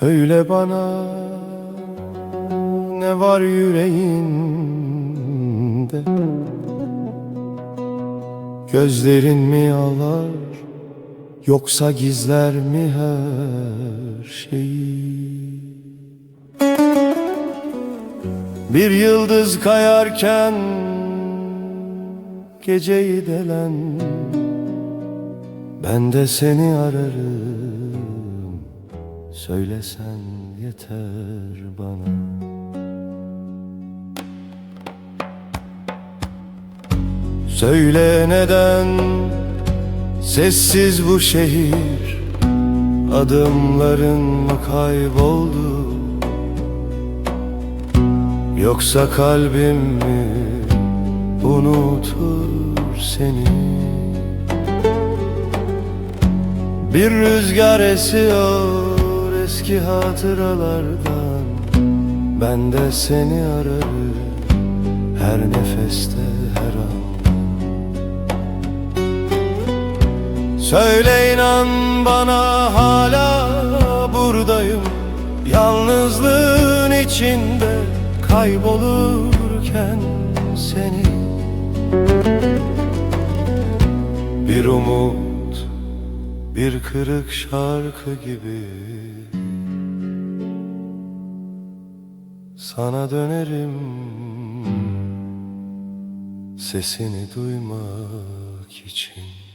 Söyle bana ne var yüreğinde? Gözlerin mi ağlar yoksa gizler mi her şeyi Bir yıldız kayarken geceyi delen Ben de seni ararım. Söylesen yeter bana. Söyle neden sessiz bu şehir? Adımların mı kayboldu Yoksa kalbim mi unutur seni? Bir rüzgar esiyor eski hatıralardan. Ben de seni ararım her nefeste her an. Söyle inan bana hala buradayım. Yalnızlığın içinde kaybolurken seni. Bir umut, bir kırık şarkı gibi. Sana dönerim Sesini duymak için